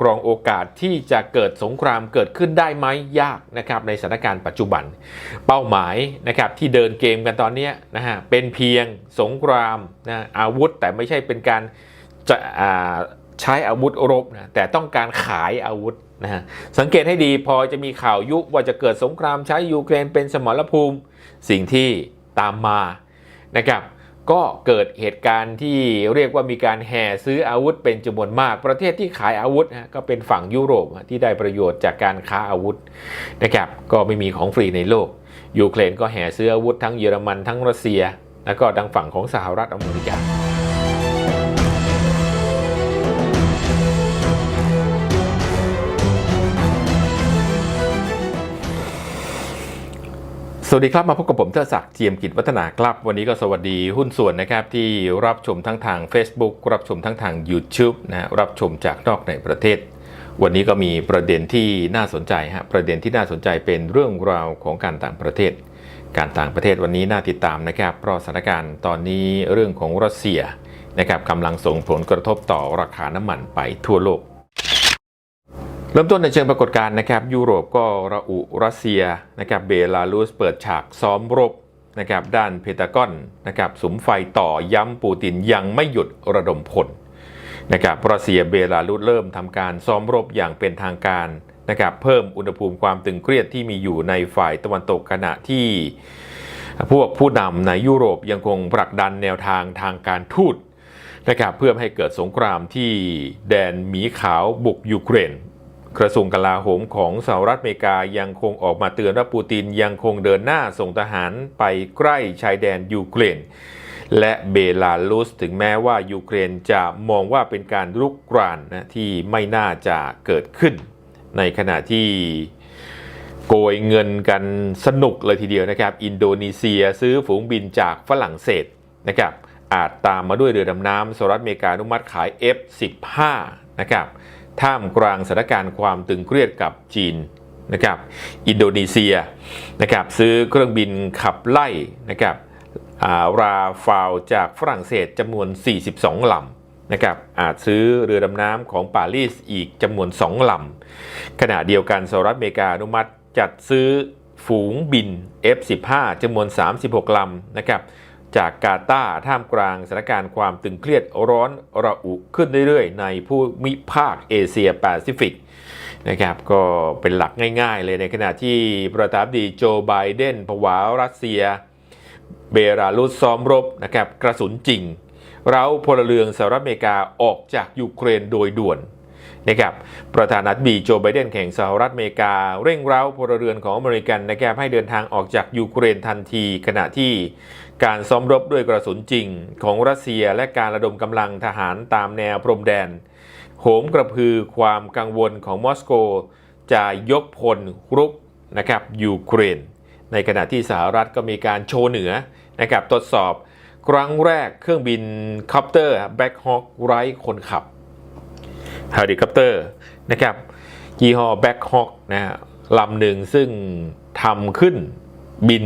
กรองโอกาสที่จะเกิดสงครามเกิดขึ้นได้ไหมยากนะครับในสถานการณ์ปัจจุบัน เป้าหมายนะครับที่เดินเกมกันตอนนี้นะฮะเป็นเพียงสงครามนะอาวุธแต่ไม่ใช่เป็นการจะใช้อาวุธรบนะแต่ต้องการขายอาวุธนะฮะสังเกตให้ดีพอจะมีข่าวยุว่าจะเกิดสงครามใช้ยูเครนเป็นสมรภูมิสิ่งที่ตามมานะครับ ก็เกิดเหตุการณ์ที่เรียกว่ามีการแห่ซื้ออาวุธเป็นจำนวนมาก ประเทศที่ขายอาวุธนะก็เป็นฝั่งยุโรปที่ได้ประโยชน์จากการค้าอาวุธนะครับก็ไม่มีของฟรีในโลก ยูเครนก็แห่ซื้ออาวุธทั้งเยอรมันทั้งรัสเซีย แล้วก็ดังฝั่งของสหรัฐอเมริกา สวัสดีครับ มาพบกับผมเทิดศักดิ์เจียมกิจวัฒนาครับ วันนี้ก็สวัสดีหุ้นส่วนนะครับ ที่รับชมทั้งทาง Facebook รับชมทั้งทาง YouTube นะรับชมจากนอกในประเทศ วันนี้ก็มีประเด็นที่น่าสนใจฮะประเด็นที่น่าสนใจเป็นเรื่องราวของการต่างประเทศ การต่างประเทศวันนี้น่าติดตามนะครับ เพราะสถานการณ์ตอนนี้เรื่องของรัสเซียนะครับกำลังส่งผลกระทบต่อราคาน้ำมันไปทั่วโลก เริ่มต้นในเชิงปรากฏการณ์นะครับ ยุโรปก็ระอุรัสเซียนะครับเบลารุสเปิดฉากซ้อมรบนะครับด้านเพตากอนนะครับสุมไฟต่อย้ำปูตินยังไม่หยุดระดมพลนะครับรัสเซียเบลารุสเริ่มทำการซ้อมรบอย่างเป็นทางการนะครับเพิ่มอุณหภูมิความตึงเครียดที่มีอยู่ในฝ่ายตะวันตกขณะที่ พวกผู้นำในยุโรปยังคงผลักดันแนวทางทางการทูตนะครับเพื่อให้เกิดสงครามที่แดนหมีขาวบุกยูเครน กระทรวงกลาโหมของสหรัฐอเมริกายังคงออกมาเตือนว่าปูตินยังคงเดินหน้าส่งทหารไปใกล้ชายแดนยูเครนและเบลารุสถึงแม้ว่ายูเครนจะมองว่าเป็นการลุกรานนะที่ไม่น่าจะเกิดขึ้น ในขณะที่โกยเงินกันสนุกเลยทีเดียวนะครับ อินโดนีเซียซื้อฝูงบินจากฝรั่งเศสนะครับอาจตามมาด้วยเรือดำน้ำสหรัฐอเมริกาอนุมัติขาย F15 นะครับ ท่ามกลางสถานการณ์ความตึงเครียดกับจีนนะครับอินโดนีเซียนะครับซื้อเครื่องบินขับไล่นะครับราฟาวจากฝรั่งเศสจำนวน 42 ลำนะครับอาจซื้อเรือดำน้ำของปารีสอีกจำนวน 2 ลำ ขณะเดียวกันสหรัฐอเมริกาอนุมัติจัดซื้อฝูงบิน F15 จำนวน 36 ลำนะครับ จากกาตาร์ท่ามกลางสถานการณ์ความตึงเครียดร้อนระอุขึ้นเรื่อยๆ ในผู้มิภาคเอเชียแปซิฟิกนะครับก็เป็นหลักง่ายๆ เลยในขณะที่ประธานาธิบดีโจไบเดนผวารัสเซีย เบลารุสซ้อมรบนะครับกระสุนจริง เราพลเรือนสหรัฐอเมริกาออกจากยูเครนโดยด่วนนะครับประธานาธิบดีโจไบเดนแข่งสหรัฐอเมริกา เร่งเร้าพลเรือนของอเมริกันนะครับให้เดินทางออกจากยูเครนทันที ขณะที่ การซ้อมรบด้วยกระสุนจริงของรัสเซียและการระดมกำลังทหารตามแนวพรมแดน โหมกระพือความกังวลของมอสโก จะยกพลรุกนะครับยูเครน ในขณะที่สหรัฐก็มีการโชว์เหนือนะครับทดสอบครั้งแรกเครื่องบินคอปเตอร์แบ็คฮอ k ไร้คนขับเฮลิคอปเตอร์นะครับยี่ห้อแบ็คฮอ k นะฮะลำหนึ่งซึ่งทำขึ้นบิน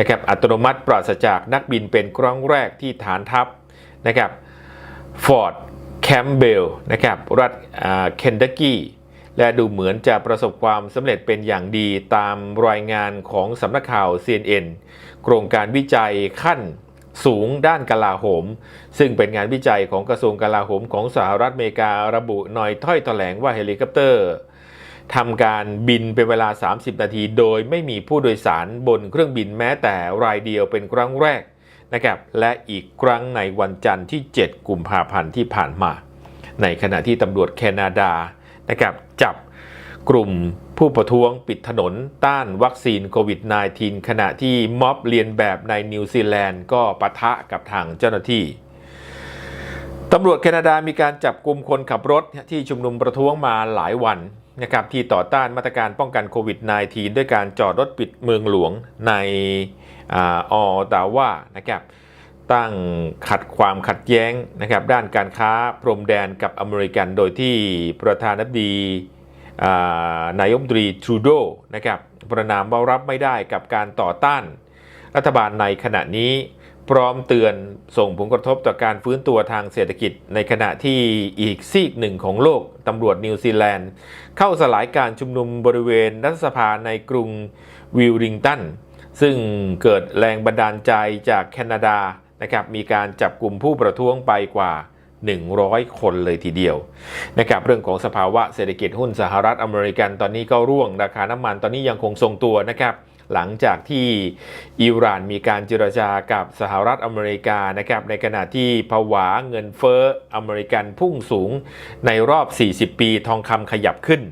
นะครับอัตโนมัติปราศจากนักบินเป็นครั้งแรกที่ฐานทัพนะครับฟอร์ดแคมเบลนะครับรัฐเคนตักกี้และดูเหมือนจะประสบความสำเร็จเป็นอย่างดีตามรายงานของสำนักข่าว CNN โครงการวิจัยขั้นสูงด้านกลาโหม ซึ่งเป็นงานวิจัยของกระทรวงกลาโหมของสหรัฐอเมริการะบุหน่อยถ้อยแถลงว่าเฮลิคอปเตอร์ ทำการบินเป็นเวลา 30 นาที โดยไม่มีผู้โดยสารบนเครื่องบินแม้แต่รายเดียวเป็นครั้งแรกนะครับและอีกครั้งในวันจันทร์ที่ 7 กุมภาพันธ์ที่ผ่านมา ในขณะที่ตำรวจแคนาดานะครับจับกลุ่มผู้ประท้วงปิดถนนต้านวัคซีนโควิด -19 ขณะที่ม็อบเรียนแบบในนิวซีแลนด์ก็ปะทะกับทางเจ้าหน้าที่ ตำรวจแคนาดามีการจับกลุ่มคนขับรถที่ชุมนุมประท้วงมาหลายวันนะครับที่ต่อต้านมาตรการป้องกันโควิด -19 ด้วยการจอดรถปิดเมืองหลวงในออตาว่านะครับตั้งขัดความขัดแย้งนะครับด้านการค้าพรมแดนกับอเมริกันโดยที่ประธานาธิบดีนายกตรีทรูโดนะครับประนามว่ารับไม่ได้กับการต่อต้านรัฐบาลในขณะนี้ พร้อมเตือนส่งผลกระทบต่อการฟื้นตัวทางเศรษฐกิจ ในขณะที่อีกซีกหนึ่งของโลกตำรวจนิวซีแลนด์ เข้าสลายการชุมนุมบริเวณรัฐสภาในกรุงวิลลิงตัน ซึ่งเกิดแรงบันดาลใจจากแคนาดานะครับมีการจับกลุ่มผู้ประท้วงไปกว่า 100 คนเลยทีเดียวนะครับเรื่องของสภาวะเศรษฐกิจหุ้นสหรัฐอเมริกันตอนนี้ก็ร่วงราคาน้ำมันตอนนี้ยังคงทรงตัวนะครับ หลังจากที่อิหร่านมีการเจรจากับสหรัฐอเมริกานะครับในขณะที่ผวาเงินเฟ้ออเมริกันพุ่งสูงในรอบ 40 ปีทองคำขยับขึ้น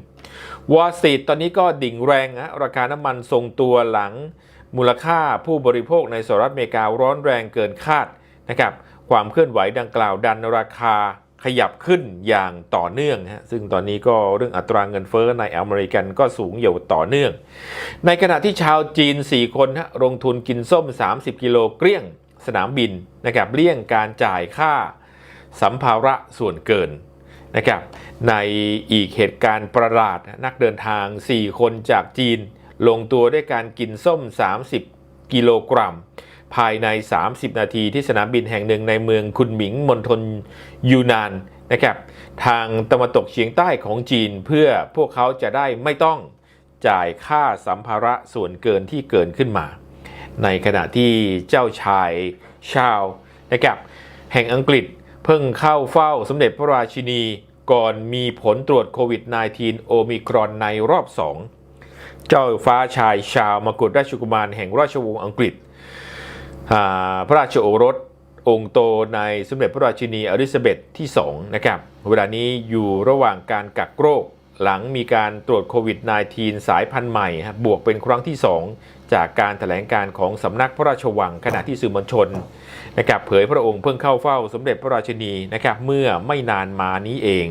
วอลสตรีทตอนนี้ก็ดิ่งแรงนะราคาน้ำมันทรงตัวหลังมูลค่าผู้บริโภคในสหรัฐอเมริการ้อนแรงเกินคาดนะครับความเคลื่อนไหวดังกล่าวดันราคา ขยับขึ้นอย่างต่อเนื่องฮะซึ่งตอนนี้ก็เรื่องอัตราเงินเฟ้อในอเมริกันก็สูงอยู่ต่อเนื่อง ในขณะที่ชาวจีน 4 คนฮะลงทุนกินส้ม 30 กิโลเกลี้ยงสนามบินนะครับเลี่ยงการจ่ายค่าสัมภาระส่วนเกินนะครับในอีกเหตุการณ์ประหลาดนะนักเดินทาง 4 คนจากจีน ลงตัวด้วยการกินส้ม 30 กิโลกรัม ภายใน 30 นาทีที่สนามบินแห่งหนึ่งในเมืองคุนหมิงมณฑลยูนานนะครับทางตะวันตกเฉียงใต้ของจีนเพื่อพวกเขาจะได้ไม่ต้องจ่ายค่าสัมภาระส่วนเกินที่เกินขึ้นมา ในขณะที่เจ้าชายชาวนะครับแห่งอังกฤษเพิ่งเข้าเฝ้าสมเด็จพระราชินีก่อนมีผลตรวจโควิด -19 โอมิครอนในรอบ2เจ้าฟ้าชายชาวมกุฎราชกุมารแห่งราชวงศ์อังกฤษ พระราชโอรสองค์โตในสมเด็จพระราชินีอลิซาเบธที่2นะครับเวลานี้อยู่ระหว่างการกักโรคหลังมีการตรวจโควิด -19 สายพันธุ์ใหม่ บวกเป็นครั้งที่ 2 จากการแถลงการของสำนักพระราชวังขณะที่สื่อมวลชนนะครับเผยพระองค์เพิ่งเข้าเฝ้าสมเด็จพระราชินีนะครับเมื่อไม่นานมานี้เอง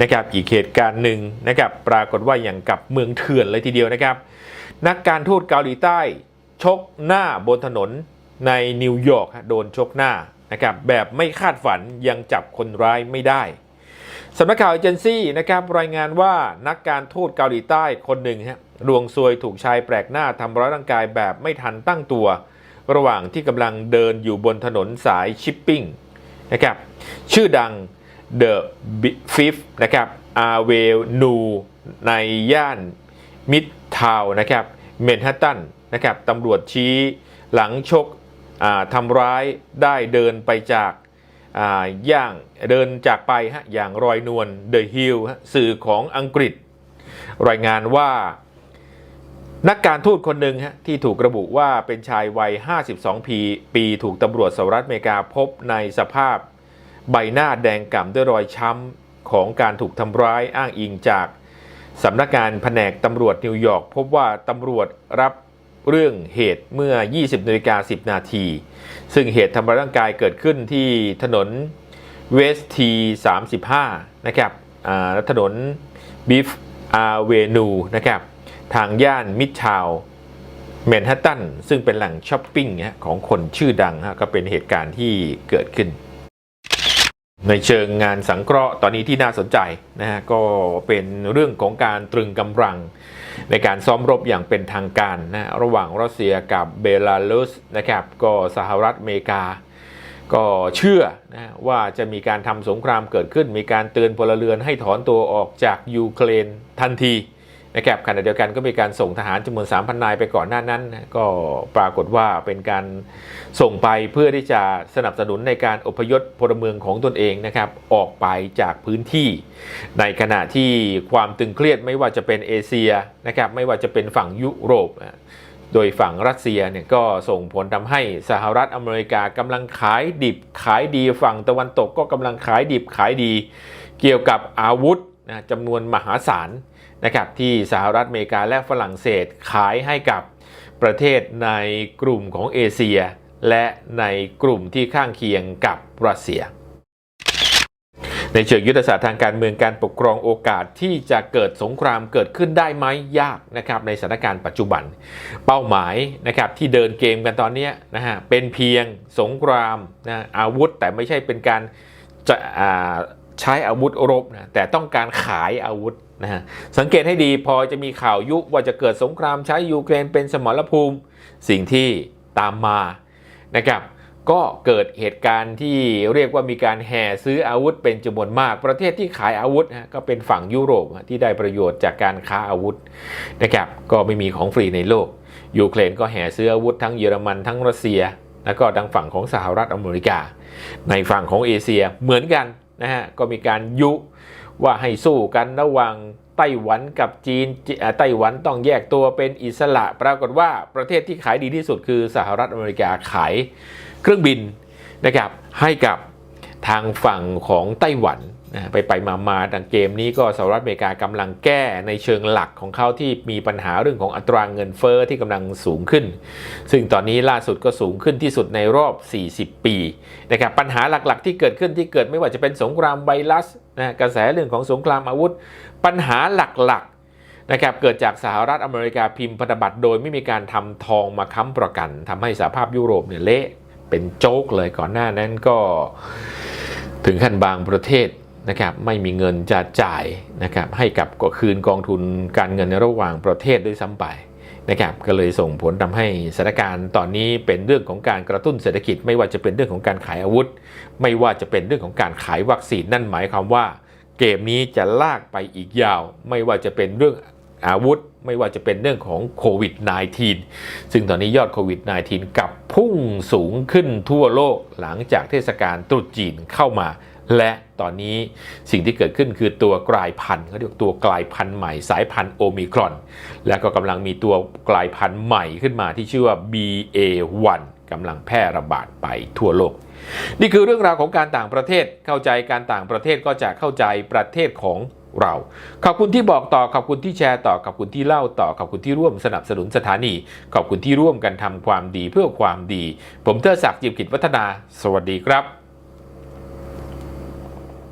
นะครับอีกเหตุการณ์หนึ่งนะครับปรากฏว่าอย่างกับเมืองเถื่อนเลยทีเดียวนะครับ นักการทูตเกาหลีใต้ ชกหน้าบนถนน ในนิวยอร์กโดนชกหน้านะครับแบบไม่คาดฝันยังจับคนร้ายไม่ได้สำนักข่าวเอเจนซี่นะครับรายงานว่านักการทูตเกาหลีใต้คนหนึ่งฮะดวงซวยถูกชายแปลกหน้าทำร้ายร่างกายแบบไม่ทันตั้งตัว ระหว่างที่กำลังเดินอยู่บนถนนสายชิปปิ้งนะครับชื่อดัง The Fifth นะครับอาเวนูในย่านมิดทาวนะครับเมนฮัตตันนะครับตำรวจชี้หลังชก ทำร้ายได้เดินไปจากอย่างเดินจากไปฮะอย่างรอยนวลเดอะฮิลสื่อของอังกฤษ รายงานว่า นักการทูตคนหนึ่งฮะที่ถูกระบุว่าเป็นชายวัย 52 ปี ปีถูกตำรวจสหรัฐอเมริกาพบในสภาพใบหน้าแดงก่ำด้วยรอยช้ำของการถูกทำร้ายอ้างอิงจากสำนักงานแผนกตำรวจนิวยอร์กพบว่าตำรวจรับ เรื่องเหตุเมื่อ 20นาฬิกา10 นาที ซึ่งเหตุทำร้ายร่างกายเกิดขึ้นที่ถนนเวสที35 นะครับอ่าถนนบิฟอาเวนูนะครับ ทางย่านมิดชาวแมนฮัตตัน ซึ่งเป็นแหล่งช้อปปิ้งของคนชื่อดังฮะก็เป็นเหตุการณ์ที่เกิดขึ้น ในเชิงงานสังเคราะห์ตอนนี้ที่น่าสนใจนะฮะก็เป็นเรื่องของการตรึงกำลัง ในการซ้อมรบอย่างเป็นทางการนะระหว่างรัสเซียกับเบลารุสนะครับก็สหรัฐอเมริกา ก็เชื่อนะว่าจะมีการทำสงครามเกิดขึ้น มีการเตือนพลเรือนให้ถอนตัวออกจากยูเครนทันที นะครับขณะเดียวกันก็มีการส่งทหารจำนวน 3,000 นายไปก่อนหน้านั้น ก็ปรากฏว่าเป็นการส่งไปเพื่อที่จะสนับสนุนในการอพยพพลเมืองของตนเองนะครับออกไปจากพื้นที่ ในขณะที่ความตึงเครียดไม่ว่าจะเป็นเอเชียนะครับไม่ว่าจะเป็นฝั่งยุโรปโดยฝั่งรัสเซียเนี่ยก็ส่งผลทำให้สหรัฐอเมริกากำลังขายดิบขายดีฝั่งตะวันตกก็กำลังขายดิบขายดี เกี่ยวกับอาวุธนะจำนวนมหาศาล นะครับที่สหรัฐอเมริกาและฝรั่งเศสขายให้กับประเทศในกลุ่มของเอเชีย และในกลุ่มที่ข้างเคียงกับรัสเซีย ในเชิงยุทธศาสตร์ทางการเมืองการปกครองโอกาสที่จะเกิดสงครามเกิดขึ้นได้ไหมยากนะครับในสถานการณ์ปัจจุบัน เป้าหมายนะครับที่เดินเกมกันตอนนี้นะฮะเป็นเพียงสงครามนะอาวุธแต่ไม่ใช่เป็นการจะอ่า ใช้อาวุธรบนะแต่ต้องการขายอาวุธนะฮะสังเกตให้ดีพอจะมีข่าวยุว่าจะเกิดสงครามใช้ยูเครนเป็นสมรภูมิสิ่งที่ตามมานะครับก็เกิดเหตุการณ์ที่เรียกว่ามีการแห่ซื้ออาวุธเป็นจำนวนมาก ประเทศที่ขายอาวุธนะก็เป็นฝั่งยุโรปที่ได้ประโยชน์จากการค้าอาวุธนะครับก็ไม่มีของฟรีในโลก ยูเครนก็แห่ซื้ออาวุธทั้งเยอรมันทั้งรัสเซีย แล้วก็ทางฝั่งของสหรัฐอเมริกา ในฝั่งของเอเชียเหมือนกัน นะฮะก็มีการยุว่าให้สู้กันระหว่างไต้หวันกับจีนไต้หวันต้องแยกตัวเป็นอิสระ ปรากฏว่าประเทศที่ขายดีที่สุดคือสหรัฐอเมริกาขายเครื่องบินนะครับให้กับทางฝั่งของไต้หวัน ไปไปมามาดังเกมนี้ก็สหรัฐอเมริกากำลังแก้ในเชิงหลักของเขาที่มีปัญหาเรื่องของอัตราเงินเฟอ้อที่กำลังสูงขึ้น ซึ่งตอนนี้ล่าสุดก็สูงขึ้นที่สุดในรอบ 40 ปีนะครับปัญหาหลักๆ ที่เกิดขึ้นที่เกิดไม่ว่าจะเป็นสงครามไวรัสนะกระแสเรื่องของสงครามอาวุธ ปัญหาหลักๆนะครับเกิดจากสหรัฐอเมริกาพิมพ์พันธบัตรโดยไม่มีการทำทองมาค้ำประกัน ทำให้สหภาพยุโรปเนี่ยเละเป็นโจ๊กเลยก่อนหน้านั้นก็ ถึงขั้นบางประเทศ นะครับไม่มีเงินจะจ่ายนะครับให้กับก็คืนกองทุนการเงินในระหว่างประเทศด้วยซ้ำไปนะครับก็เลยส่งผลทำให้สถานการณ์ตอนนี้เป็นเรื่องของการกระตุ้นเศรษฐกิจ ไม่ว่าจะเป็นเรื่องของการขายอาวุธ ไม่ว่าจะเป็นเรื่องของการขายวัคซีนนั่นหมายความว่า เกมนี้จะลากไปอีกยาว ไม่ว่าจะเป็นเรื่องอาวุธ ไม่ว่าจะเป็นเรื่องของโควิด -19 ซึ่งตอนนี้ยอดโควิด -19 กลับพุ่งสูงขึ้นทั่วโลกหลังจากเทศกาลตรุษจีนเข้ามา และตอนนี้สิ่งที่เกิดขึ้นคือตัวกลายพันธุ์เขาเรียกตัวกลายพันธุ์ใหม่สายพันธุ์โอมิครอน และก็กำลังมีตัวกลายพันธุ์ใหม่ขึ้นมาที่ชื่อว่า BA1 กำลังแพร่ระบาดไปทั่วโลก นี่คือเรื่องราวของการต่างประเทศเข้าใจการต่างประเทศก็จะเข้าใจประเทศของเรา ขอบคุณที่บอกต่อ ขอบคุณที่แชร์ต่อ ขอบคุณที่เล่าต่อ ขอบคุณที่ร่วมสนับสนุนสถานี ขอบคุณที่ร่วมกันทำความดีเพื่อความดี ผมเทอศักดิ์จิมกิจวัฒนา สวัสดีครับ